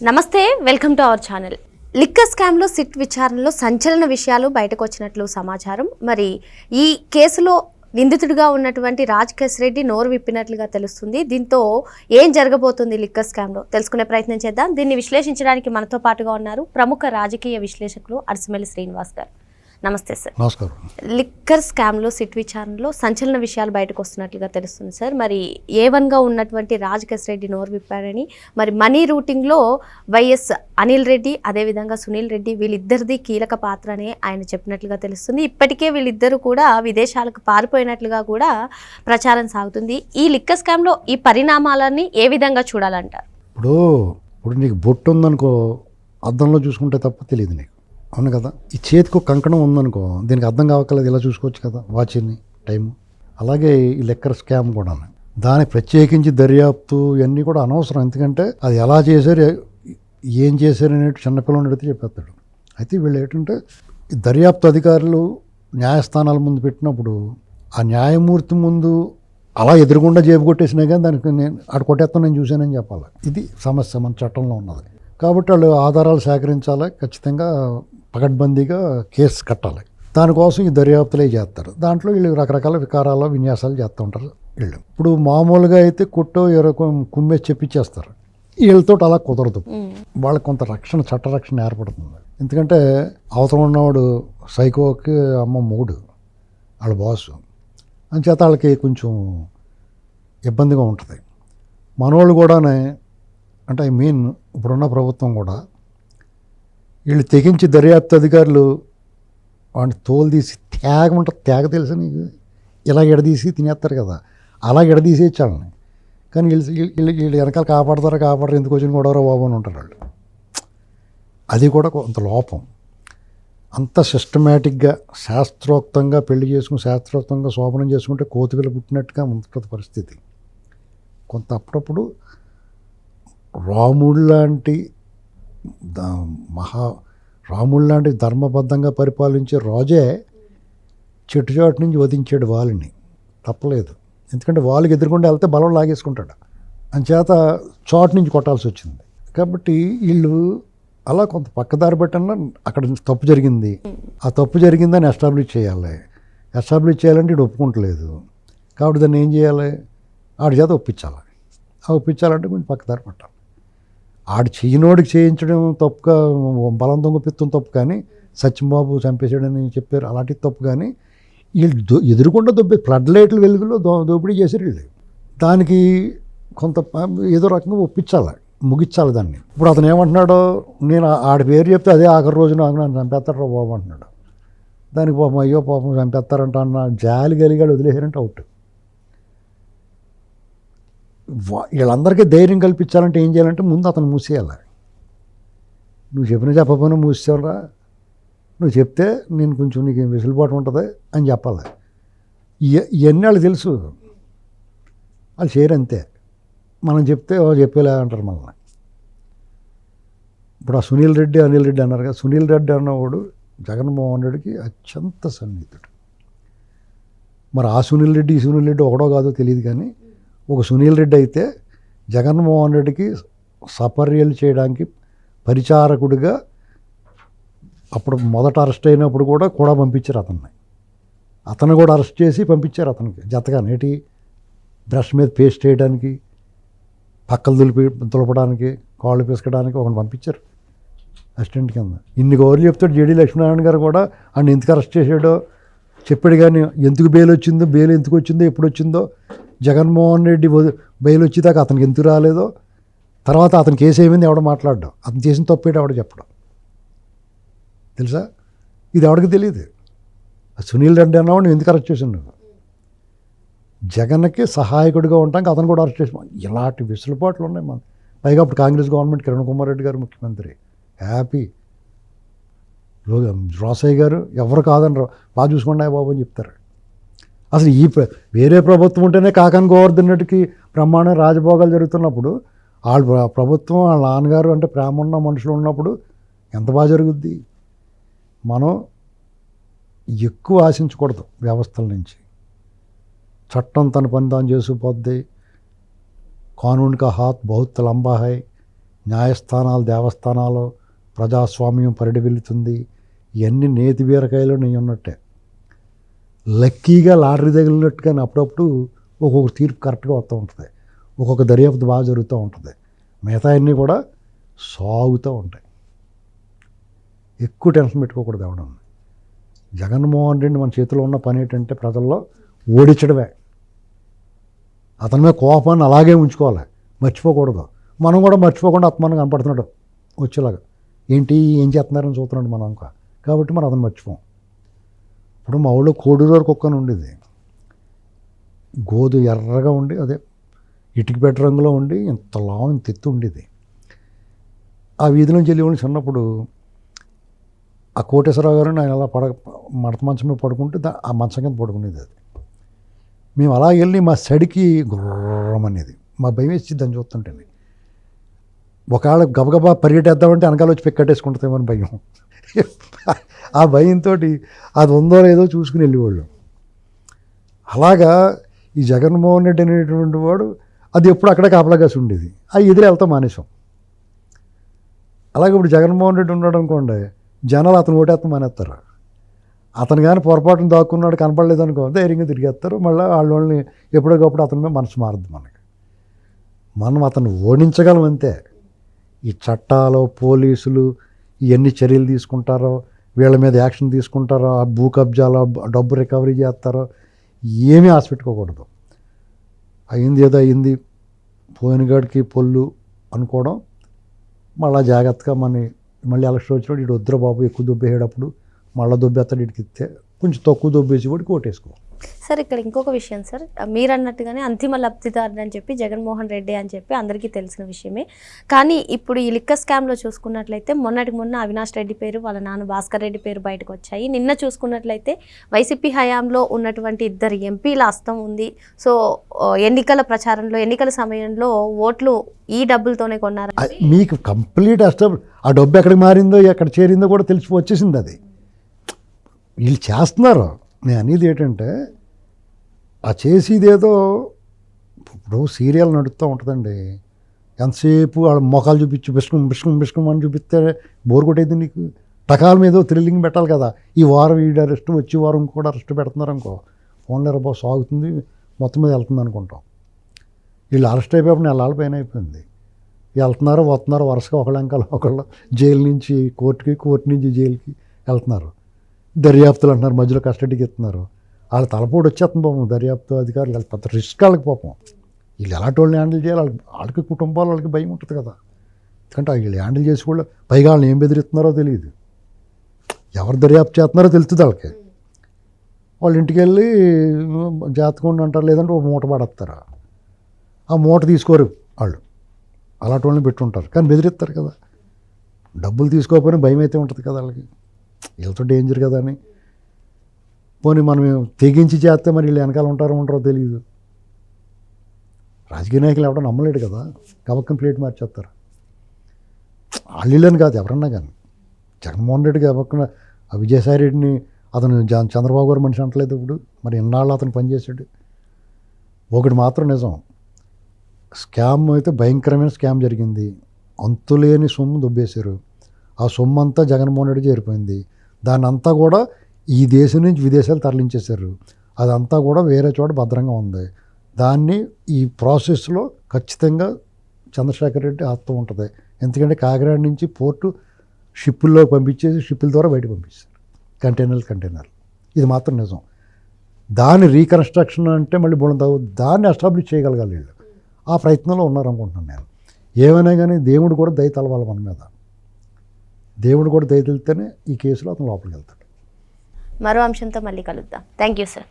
నమస్తే welcome to our channel. Liquor స్కామ్లో SIT విచారణలో సంచలన విషయాలు బయటకు వచ్చినట్లు సమాచారం. మరి ఈ కేసులో నిందితుడిగా ఉన్నటువంటి రాజ్ రెడ్డి నోరు విప్పినట్లుగా తెలుస్తుంది. దీంతో ఏం జరగబోతుంది లిక్కర్ స్కామ్లో? తెలుసుకునే ప్రయత్నం చేద్దాం. దీన్ని విశ్లేషించడానికి మనతో పాటుగా ఉన్నారు ప్రముఖ రాజకీయ విశ్లేషకులు అరసిమెల్లి శ్రీనివాస్ గారు. నమస్తే సార్. నమస్కారం. లిక్కర్ స్కామ్లో సిట్ విచారణలో సంచలన విషయాలు బయటకు వస్తున్నట్లుగా తెలుస్తుంది సార్. మరి ఏ వన్గా ఉన్నటువంటి రాజకేశ్ రెడ్డి నోరు విప్పారని మరి మనీ రూటింగ్లో వైఎస్ అనిల్ రెడ్డి అదేవిధంగా సునీల్ రెడ్డి వీళ్ళిద్దరిది కీలక పాత్ర అని ఆయన చెప్పినట్లుగా తెలుస్తుంది. ఇప్పటికే వీళ్ళిద్దరూ కూడా విదేశాలకు పారిపోయినట్లుగా కూడా ప్రచారం సాగుతుంది. ఈ లిక్కర్ స్కామ్లో ఈ పరిణామాలన్నీ ఏ విధంగా చూడాలంటారు? ఇప్పుడు ఇప్పుడు నీకు బొట్టు ఉందనుకో అద్దంలో చూసుకుంటే తప్ప తెలియదు నీకు. అవును కదా. ఈ చేతికి ఒక కంకణం ఉందనుకో దీనికి అర్థం కావక్కర్లేదు ఇలా చూసుకోవచ్చు కదా వాచ్ని టైము. అలాగే ఈ లెక్కర్ స్కామ్ కూడా దానికి ప్రత్యేకించి దర్యాప్తు ఇవన్నీ కూడా అనవసరం ఎందుకంటే అది ఎలా చేశారు ఏం చేశారు అనేటి చిన్నపిల్లని అడిగితే చెప్పేస్తాడు. అయితే వీళ్ళు ఏంటంటే దర్యాప్తు అధికారులు న్యాయస్థానాల ముందు పెట్టినప్పుడు ఆ న్యాయమూర్తి ముందు అలా ఎదురుగుండా జేబు కొట్టేసినా కానీ దానికి నేను ఆడ కొట్టేస్తాను నేను చూశానని చెప్పాలి. ఇది సమస్య మన చట్టంలో ఉన్నది. కాబట్టి వాళ్ళు ఆధారాలు సేకరించాలి ఖచ్చితంగా పకడ్బందీగా కేసు కట్టాలి. దానికోసం ఈ దర్యాప్తులే చేస్తారు. దాంట్లో వీళ్ళు రకరకాల వికారాలు విన్యాసాలు చేస్తూ ఉంటారు వీళ్ళు. ఇప్పుడు మామూలుగా అయితే కుట్టో ఎరకో కుమ్మే చెప్పించేస్తారు వీళ్ళతో అలా కుదరదు. వాళ్ళకి కొంత రక్షణ చట్ట రక్షణ ఏర్పడుతుంది. ఎందుకంటే అవసరం ఉన్నవాడు సైకోకి అమ్మ మూడు వాళ్ళ బాసు. అంచేత వాళ్ళకి కొంచెం ఇబ్బందిగా ఉంటుంది. మనోళ్ళు కూడానే అంటే ఐ మీన్ ఇప్పుడున్న ప్రభుత్వం కూడా వీళ్ళు తెగించి దర్యాప్తు అధికారులు వాడిని తోలు తీసి తేగ ఉంటుంది తేగ తెలుసు నీకు? ఇలా ఎడదీసి తినేస్తారు కదా. అలా ఎడదీసేయచ్చు వాళ్ళని కానీ వీళ్ళు వీళ్ళు వీళ్ళు వెనకాల కాపాడతారా కాపాడరు ఎందుకు వచ్చిన గొడవరా బాబు అని ఉంటారు వాళ్ళు. అది కూడా కొంత లోపం. అంత సిస్టమేటిక్గా శాస్త్రోక్తంగా పెళ్ళి చేసుకుని శాస్త్రోక్తంగా శోభనం చేసుకుంటే కోతిపిల్ల పుట్టినట్టుగా ఉంటుంది పరిస్థితి. కొంత అప్పుడప్పుడు రాముడు లాంటి మహా రాముడు లాంటి ధర్మబద్ధంగా పరిపాలించే రాజే చెట్టుచాటు నుంచి వధించాడు వాళ్ళని. తప్పలేదు. ఎందుకంటే వాళ్ళకి ఎదుర్కొంటే వెళ్తే బలం లాగేసుకుంటాడు. అంచేత చోటు నుంచి కొట్టాల్సి వచ్చింది. కాబట్టి వీళ్ళు అలా కొంత పక్కదారి పెట్టిన అక్కడ తప్పు జరిగింది. ఆ తప్పు జరిగిందని ఎస్టాబ్లిష్ చేయాలి. ఎస్టాబ్లిష్ చేయాలంటే ఇటు ఒప్పుకుంటలేదు. కాబట్టి దాన్ని ఏం చేయాలి? ఆడి చేత ఒప్పించాలి. ఆ ఒప్పించాలంటే కొంచెం పక్కదారి పట్టాలి. ఆడు చేయనోడికి చేయించడం తప్పుగా బలం దొంగపిత్తం తప్పు కానీ సత్యంబాబు చంపేశాడని చెప్పారు అలాంటి తప్పు కానీ వీళ్ళు దో ఎదురుకుండా దొబ్బే ఫ్లడ్ లైట్ల వెలుగులో దో దోపిడీ చేశారు వీళ్ళు. దానికి కొంత ఏదో రకంగా ఒప్పించాలి ముగించాలి దాన్ని. ఇప్పుడు అతను ఏమంటున్నాడో నేను ఆడి పేరు చెప్తే అదే ఆఖరి రోజున నాకు నన్ను చంపేస్తాడు బాబు అంటున్నాడు. దానికి పాపం అయ్యో పాపం చంపేస్తారంట అన్న జాలి కలిగాడు వదిలేశారంటే అవుట్. వీళ్ళందరికీ ధైర్యం కల్పించాలంటే ఏం చేయాలంటే ముందు అతను మూసేయాలి. నువ్వు చెప్పిన చెప్పకపోయినా మూసేవరా నువ్వు చెప్తే నేను కొంచెం నీకు వెసులుబాటు ఉంటుంది అని చెప్పాలి. ఇవన్నీ వాళ్ళు తెలుసు. వాళ్ళు చేయరు అంతే. మనం చెప్తే చెప్పేలా అంటారు మనల్ని. ఇప్పుడు ఆ సునీల్ రెడ్డి అనిల్ రెడ్డి అన్నారు కదా సునీల్ రెడ్డి అన్నవాడు జగన్మోహన్ రెడ్డికి అత్యంత సన్నిహితుడు. మరి ఆ సునీల్ రెడ్డి ఈ సునీల్ రెడ్డి ఒకడో కాదో తెలియదు కానీ ఒక సునీల్ రెడ్డి అయితే జగన్మోహన్ రెడ్డికి సపర్యలు చేయడానికి పరిచారకుడిగా అప్పుడు మొదట అరెస్ట్ అయినప్పుడు కూడా కూడా పంపించారు అతన్ని. అతను కూడా అరెస్ట్ చేసి పంపించారు అతనికి జతగా నేటి బ్రష్ మీద పేస్ట్ చేయడానికి పక్కలు దులిపి దులపడానికి కాళ్ళు పిసకడానికి ఒకరిని పంపించారు అసిస్టెంట్ కింద. ఇన్ని గౌరవ చెప్తాడు జేడీ లక్ష్మీనారాయణ గారు కూడా ఆయన ఎందుకు అరెస్ట్ చేశాడో? చెప్పాడు కానీ ఎందుకు బెయిల్ వచ్చిందో బెయిల్ ఎందుకు వచ్చిందో ఎప్పుడు వచ్చిందో జగన్మోహన్ రెడ్డి బెయిల్ వచ్చేదాకా అతనికి ఎందుకు రాలేదో తర్వాత అతని కేసు ఏమైంది ఎవడో మాట్లాడడం. అతను చేసిన తప్పేటి ఎవడో చెప్పడం. తెలుసా? ఇది ఎవడికి తెలియదు. సునీల్ రెడ్డి అన్నవాడిని ఎందుకు అరెస్ట్ చేసాను నువ్వు? జగన్కి సహాయకుడిగా ఉంటాం అతను కూడా అరెస్ట్ చేసి ఇలాంటి వెసులుబాట్లు ఉన్నాయి మన పైగా అప్పుడు కాంగ్రెస్ గవర్నమెంట్ కిరణ్ కుమార్ రెడ్డి గారు ముఖ్యమంత్రి. హ్యాపీ. రోసయ్య గారు ఎవరు కాదని రా- బాగా చూసుకోండి బాబు అని చెప్తారు. అసలు ఈ వేరే ప్రభుత్వం ఉంటేనే కాకన్ గోవర్ధన్ రెడ్డికి బ్రహ్మాండ రాజభోగాలు జరుగుతున్నప్పుడు వాళ్ళ ప్రభుత్వం వాళ్ళ నాన్నగారు అంటే ప్రేమ ఉన్న మనుషులు ఉన్నప్పుడు ఎంత బాగా జరుగుద్ది? మనం ఎక్కువ ఆశించకూడదు వ్యవస్థల నుంచి. చట్టం తన పని తాను చేసుకుపోద్ది. కానూన్ హాత్ బహుత్ లంబా హై న్యాయస్థానాలు దేవస్థానాలు ప్రజాస్వామ్యం పరిడి వెళుతుంది ఇవన్నీ నేతి బీరకాయలు నేను ఉన్నట్టే. లక్కీగా లాటరీ తగిలినట్టు కానీ అప్పుడప్పుడు ఒక్కొక్క తీర్పు కరెక్ట్గా వస్తూ ఉంటుంది. ఒక్కొక్క దర్యాప్తు బాగా జరుగుతూ ఉంటుంది. మిగతా అన్నీ కూడా సాగుతూ ఉంటాయి. ఎక్కువ టెన్షన్ పెట్టుకోకూడదు ఎవడం జగన్మోహన్ రెడ్డి మన చేతిలో ఉన్న పని ఏంటంటే ప్రజల్లో ఓడించడమే. అతని మీద కోపాన్ని అలాగే ఉంచుకోవాలి. మర్చిపోకూడదు. మనం కూడా మర్చిపోకుండా అతను కనపడుతున్నాడు వచ్చేలాగా. ఏంటి? ఏం చేస్తున్నారని చూస్తున్నాడు మనం ఇంకా కాబట్టి మనం అతను మర్చిపోం. ఇప్పుడు మా ఊళ్ళో కోడూరు కుక్క అని ఉండేది. గోధు ఎర్రగా ఉండి అదే ఇటుక పెట్ట రంగులో ఉండి ఇంత లావు ఇంత ఎత్తు ఉండేది. ఆ వీధి నుంచి వెళ్ళి చిన్నప్పుడు ఆ కోటేశ్వరరావు గారు ఆయన అలా పడ మడత మంచం మీద పడుకుంటే ఆ మంచం కింద పడుకునేది అది. మేము అలా వెళ్ళి మా సడికి గుర్రమనేది మా భయం వేసి దాన్ని చూస్తుంటే ఒకవేళ గబగబా పరిగెట్టేద్దామంటే వెనకాల వచ్చి పెక్కట్టేసుకుంటుందేమని భయం. ఆ భయంతో అది ఉందో లేదో చూసుకుని వెళ్ళేవాళ్ళు. అలాగా ఈ జగన్మోహన్ రెడ్డి అనేటువంటి వాడు అది ఎప్పుడు అక్కడే కాపలాగాసి ఉండేది. ఆ ఎదురు వెళ్తాం మానేసాం అలాగే ఇప్పుడు జగన్మోహన్ రెడ్డి ఉన్నాడు అనుకోండి జనాలు అతను ఓటేస్తాం మానేస్తారు. అతను కానీ పొరపాటున దాక్కున్నాడు కనపడలేదు అనుకో ధైర్యంగా తిరిగేస్తారు. మళ్ళీ వాళ్ళ వాళ్ళని ఎప్పుడోకప్పుడు అతని మీద మనసు మారద్దు మనకి. మనం అతను ఓడించగలం అంతే. ఈ చట్టాలు పోలీసులు ఇవన్నీ చర్యలు తీసుకుంటారో వీళ్ళ మీద యాక్షన్ తీసుకుంటారో ఆ భూ కబ్జాలో డబ్బు రికవరీ చేస్తారో ఏమీ ఆశపెట్టుకోకూడదు. అయింది ఏదో అయింది పోయినగాడికి పొల్లు అనుకోవడం మళ్ళీ జాగ్రత్తగా మన మళ్ళీ ఎలక్షన్ వచ్చినప్పుడు ఇటు వద్దరు బాబు ఎక్కువ దుబ్బేసేటప్పుడు మళ్ళీ దుబ్బేస్తాడు ఇటుకి ఇస్తే కొంచెం తక్కువ దుబ్బేసి కూడా ఓటేసుకో సార్ ఇక్కడ ఇంకొక విషయం సార్. మీరు అన్నట్టుగానే అంతిమ లబ్ధిదారుడు అని చెప్పి జగన్మోహన్ రెడ్డి అని చెప్పి అందరికీ తెలిసిన విషయమే. కానీ ఇప్పుడు ఈ లిక్క స్కామ్లో చూసుకున్నట్లయితే మొన్నటికి మొన్న అవినాష్ రెడ్డి పేరు వాళ్ళ నాన్న భాస్కర్ రెడ్డి పేరు బయటకు వచ్చాయి. నిన్న చూసుకున్నట్లయితే వైసీపీ హయాంలో ఉన్నటువంటి ఇద్దరు ఎంపీల హస్తం ఉంది. సో ఎన్నికల ప్రచారంలో ఎన్నికల సమయంలో ఓట్లు ఈ డబ్బులతోనే కొన్నారు అది మీకు కంప్లీట్ అష్టం ఆ డబ్బు ఎక్కడికి మారిందో ఎక్కడ చేరిందో కూడా తెలిసి వచ్చేసింది అది. వీళ్ళు చేస్తున్నారు. నేను అనేది ఏంటంటే ఆ చేసేదేదో ఇప్పుడు సీరియల్ నడుస్తూ ఉంటుందండి. ఎంతసేపు వాళ్ళ మొఖాలు చూపించి బిస్కం బిస్కం బిస్కం అని చూపిస్తే బోర్ కొట్టేది నీకు? టకాల మీద థ్రిల్లింగ్ పెట్టాలి కదా. ఈ వారం వీడు అరెస్ట్ వచ్చే వారం కూడా అరెస్ట్ పెడుతున్నారు అనుకో ఫోన్లో రబ్బా సాగుతుంది మొత్తం మీద వెళ్తుంది అనుకుంటాం. వీళ్ళు అరెస్ట్ అయిపోయినప్పుడు నెలల పైన అయిపోయింది. వెళ్తున్నారు వస్తున్నారు వరుసగా ఒకళ్ళ ఒకళ్ళు జైలు నుంచి కోర్టుకి కోర్టు నుంచి జైలుకి వెళ్తున్నారు. దర్యాప్తులు అంటున్నారు మధ్యలో కస్టడీకి ఇస్తున్నారు. వాళ్ళ తలపోటు వచ్చేస్తుంది పాపం దర్యాప్తు అధికారులు వాళ్ళ పెద్ద రిస్క్ వాళ్ళకి పాపం. వీళ్ళు ఎలాంటి వాళ్ళని హ్యాండిల్ చేయాలి? వాళ్ళకి వాళ్ళకి కుటుంబాలు వాళ్ళకి భయం ఉంటుంది కదా. ఎందుకంటే వీళ్ళు హ్యాండిల్ చేసి కూడా పైగా వాళ్ళని ఏం బెదిరిస్తున్నారో తెలియదు. ఎవరు దర్యాప్తు చేస్తున్నారో తెలుస్తుంది వాళ్ళకి. వాళ్ళ ఇంటికి వెళ్ళి జాతకం అంటారు లేదంటే ఒక మూట పడేస్తారు? ఆ మూట తీసుకోరు వాళ్ళు. అలాంటి వాళ్ళని పెట్టుంటారు. కానీ బెదిరిస్తారు కదా. డబ్బులు తీసుకోకపోయినా భయం అయితే ఉంటుంది కదా వాళ్ళకి. వీళ్ళతో డేంజర్ కదా అని. పోనీ మనం తెగించి చేస్తే మరి వీళ్ళు వెనకాల ఉంటారో ఉంటారో తెలియదు రాజకీయ నాయకులు ఎవడో నమ్మలేడు కదా. కబక్కని ప్లేట్ మార్చేస్తారు. వాళ్ళని కాదు ఎవరన్నా కానీ. జగన్మోహన్ రెడ్డి కబక్కన ఆ విజయసాయి రెడ్డిని అతను జా- చంద్రబాబు గారు మనిషి అంటలేదు ఇప్పుడు. మరి ఇన్నాళ్ళు అతను పనిచేశాడు ఒకటి మాత్రం నిజం. స్కామ్ అయితే భయంకరమైన స్కామ్ జరిగింది. అంతులేని సొమ్ము దుబ్బేశారు. ఆ సొమ్ము అంతా జగన్మోహన్ రెడ్డి చేరిపోయింది. దాన్ని అంతా కూడా ఈ దేశం నుంచి విదేశాలు తరలించేశారు. అదంతా కూడా వేరే చోట భద్రంగా ఉంది. దాన్ని ఈ ప్రాసెస్లో ఖచ్చితంగా చంద్రశేఖర్ రెడ్డి ఆత్మ ఉంటుంది. ఎందుకంటే కాకినాడ నుంచి పోర్టు షిప్పుల్లో పంపించేసి షిప్పుల ద్వారా బయట పంపిస్తారు. కంటైనర్లు కంటైనర్లు. ఇది మాత్రం నిజం. దాని రీకన్స్ట్రక్షన్ అంటే మళ్ళీ బుణం దాన్ని ఎస్టాబ్లిష్ చేయగలగాలి వీళ్ళు. ఆ ప్రయత్నంలో ఉన్నారనుకుంటున్నాను నేను. ఏమైనా కానీ దేవుడు కూడా దయ తలవాలి మన మీద. దేవుడు కూడా దయతెలితేనే ఈ కేసులో అతను లోపలికి వెళ్తాడు. మరో అంశంతో మళ్ళీ కలుద్దాం. Thank you sir